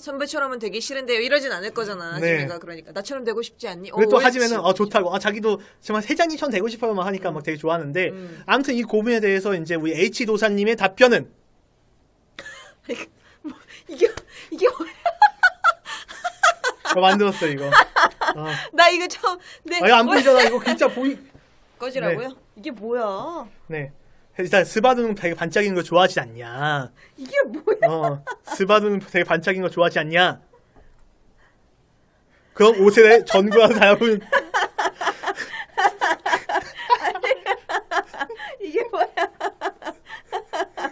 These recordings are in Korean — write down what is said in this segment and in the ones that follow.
선배처럼은 되기 싫은데요. 이러진 않을 거잖아. 네. 하지메가 그러니까 나처럼 되고 싶지 않니? 그리고 또. 하지면은 어 좋다고 아 자기도 정말 세장이천 되고 싶어요 막 하니까 막 되게 좋아하는데 음. 아무튼 이 고민에 대해서 이제 우리 H 도사님의 답변은 이게 이게 뭐야? 저 만들었어요 이거. 어. 나 이거 처음 네. 아 이거 안 보이잖아 이거 진짜 보이. 꺼지라고요? 이게 뭐야? 네. 일단 스바두는 되게 반짝이는 거 좋아하지 않냐. 이게 뭐야? 어, 스바두는 되게 반짝이는 거 좋아하지 않냐. 그럼 옷에 전구한 사람은 이게 뭐야?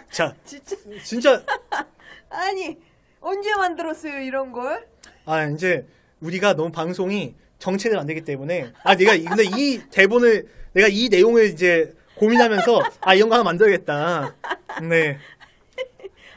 자 진짜 진짜 아니 언제 만들었어요 이런 걸? 아 이제 우리가 너무 방송이 정체가 안 되기 때문에 아 내가 이- 근데 이 대본을 내가 이 내용을 이제 고민하면서 아 이런 거 하나 만들어야겠다. 네,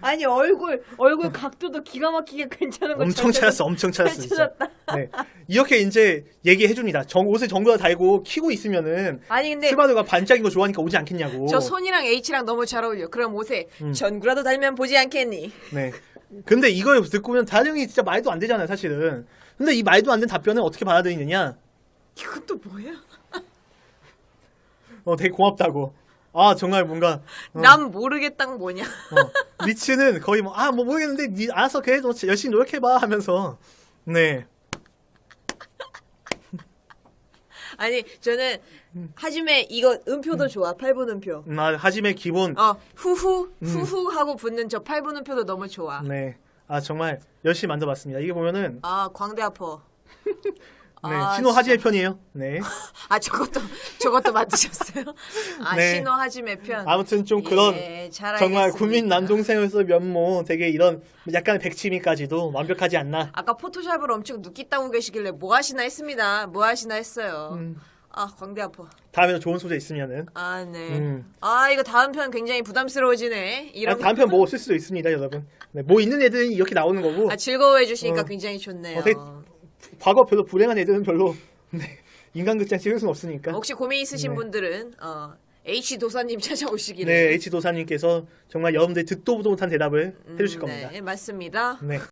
아니 얼굴 얼굴 각도도 기가 막히게 괜찮은 거 엄청 찾았어, 엄청 찾았어 진짜. 찾았다. 네, 이렇게 이제 얘기해 줍니다. 정 옷에 정구가 달고 키고 있으면은 아니 근데 스바두가 반짝인 거 좋아하니까 오지 않겠냐고. 저 손이랑 H랑 너무 잘 어울려. 그럼 옷에 음. 전구라도 달면 보지 않겠니? 네. 근데 이걸 듣고 보면 다령이 진짜 말도 안 되잖아요, 사실은. 근데 이 말도 안 되는 답변을 어떻게 받아들이느냐? 이것도 뭐야? 어, 되게 고맙다고. 아, 정말 뭔가. 어, 난 모르겠당 뭐냐? 어, 리츠는 거의 뭐, 아, 뭐 모르겠는데, 니 알아서 그래도 열심히 노력해봐 하면서. 네. 아니 저는 하지메 이거 음표도 좋아. 8분 음표. 음, 아, 하짐의 기본. 어 후후 후후 하고 붙는 저 8분 음표도 너무 좋아. 네. 아, 정말 열심히 만들어봤습니다. 이게 보면은, 아 광대 아파. 네. 아, 신호 하지의 편이에요. 네. 아 저것도 저것도 만드셨어요? 아 네. 신호 하지메 편. 아무튼 좀 그런, 예, 잘 정말 알겠습니다. 국민 남동생으로서 면모, 되게 이런 약간의 백치미까지도 완벽하지 않나. 아까 포토샵을 엄청 눕기 따고 계시길래 뭐 하시나 했습니다. 뭐 하시나 했어요. 음. 아 광대 아파. 다음에 좋은 소재 있으면은. 아 네. 음. 아 이거 다음 편 굉장히 부담스러워지네. 아, 이런 다음 편 뭐 쓸 수도 있습니다, 여러분. 네, 뭐 있는 애들이 이렇게 나오는 거고, 아 즐거워해 주시니까 어. 굉장히 좋네요. 어, 되게- 과거 별로 불행한 애들은 별로, 네, 인간극장 찍을 수는 없으니까. 혹시 고민 있으신 네. 분들은 어, H 도사님 찾아오시기를. 네, H도사님께서 정말 여러분들 듣도 보도 못한 대답을 해주실 겁니다. 네, 맞습니다. 네.